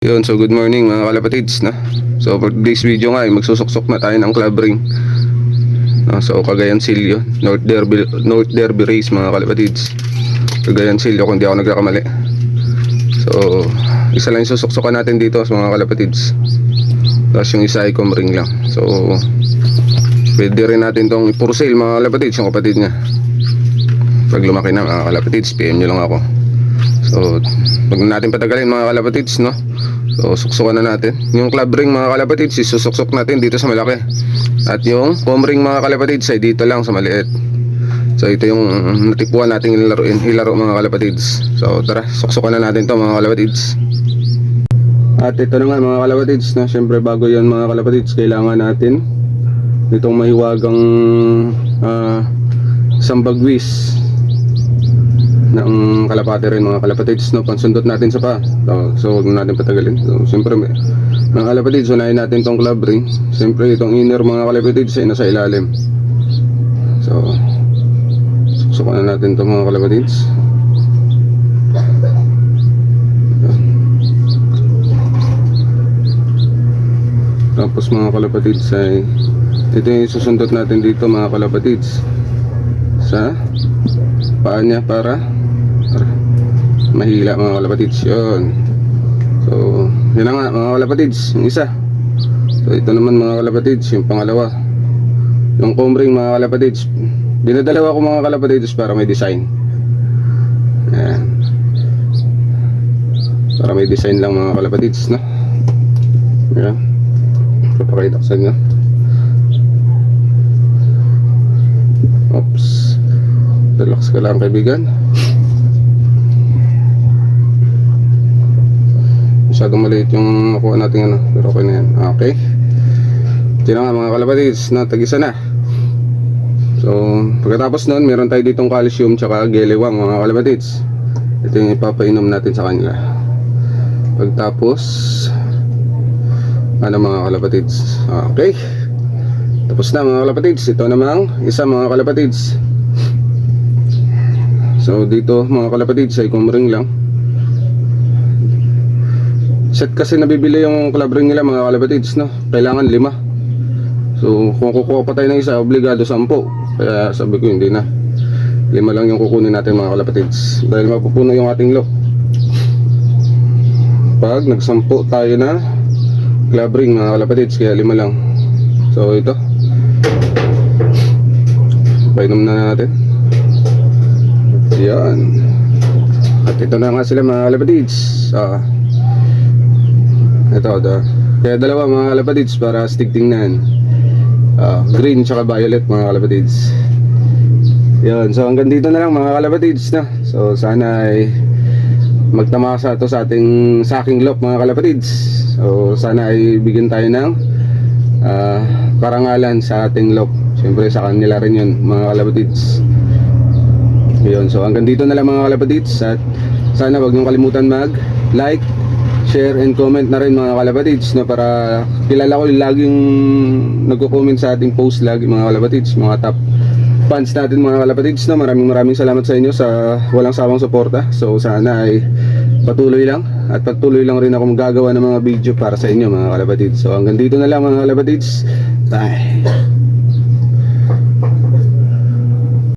Yun, so good morning mga kalapatids na. So for today's video nga ay magsusuksok na tayo ng club ring. No, so Cagayan Silio, North Derby North Derby Race mga kalapatids. Cagayan Silio kung di ako nagkakamali. So isa lang yung natin dito mga kalapatids. Tapos yung isa ay ring lang. So pwede rin natin tong puro sale mga kalapatids yung kapatid niya. Pag lumaki na mga kalapatids, PM nyo lang ako. So, wag na natin patagalin mga kalapatids, no? So, suksukan na natin. Yung club ring mga kalapatids, isusuksok natin dito sa malaki. At yung foam ring mga kalapatids ay dito lang sa maliit. So, ito yung natipuan natin ilaro, ilaro mga kalapatids. So, tara, suksukan na natin to mga kalapatids. At ito na nga mga kalapatids, no? Siyempre bago yan mga kalapatids, kailangan natin itong mahiwagang ah, sambagwis ng kalapate rin mga kalapatids no? Pansundot natin sa pa so, so huwag na natin patagalin. So siyempre may- mga kalapatids unahin natin tong club ring. Siyempre itong inner mga kalapatids ay nasa ilalim. So susukan na natin itong mga kalapatids. Tapos mga kalapatids ay ito yung susundot natin dito mga kalapatids. Sa paa niya para mahila mga kalapatids yun. So yun na nga mga kalapatids yung isa. So ito naman mga kalapatids yung pangalawa. Yung combring mga kalapatids. Dinadalawa ko mga kalapatids para may design. Yan para may design lang mga kalapatids no? Yan papakita ko sa inyo. Oops. Relax ka lang kaibigan. Masyadong maliit yung nakuha natin ano. Pero okay na yan. Okay. Na nga mga kalapatids na tagisa na. So, pagkatapos nun, meron tayo ditong calcium tsaka gelewang mga kalapatids. Ito yung ipapainom natin sa kanila. Pagtapos, ano mga kalapatids. Okay. Tapos na mga kalapatids. Ito namang isa mga kalapatids. So dito mga kalapatids ay kumring lang Set kasi nabibili yung club ring nila mga kalapatids no? Kailangan lima. So kung kukuha pa tayo ng isa obligado sampo. Kaya sabi ko hindi na. Lima lang yung kukunin natin mga kalapatids Dahil mapupuno yung ating lock. Pag nagsampo tayo na club ring mga kalapatids Kaya lima lang. So ito. Painom na natin. Yan. At ito na nga sila mga kalapatids. Ah. Ito, da. Kaya dalawa mga kalapatids para stick tingnan. Ah, green tsaka violet mga kalapatids. Yan. So hanggang dito na lang mga kalapatids na. So sana ay magtamasa to sa ating sa aking lock mga kalapatids. So sana ay bigyan tayo ng ah, karangalan sa ating lock. Siyempre sa kanila rin yun mga kalapatids. Yun, so hanggang dito na lang mga kalapatids at sana wag niyong kalimutan mag like, share and comment na rin mga kalapatids na para kilala ko laging nagko-comment sa ating post lagi mga kalapatids, mga top fans natin mga kalapatids na maraming maraming salamat sa inyo sa walang sawang suporta. So sana ay patuloy lang at patuloy lang rin ako magagawa ng mga video para sa inyo mga kalapatids. So hanggang dito na lang mga kalapatids. Bye.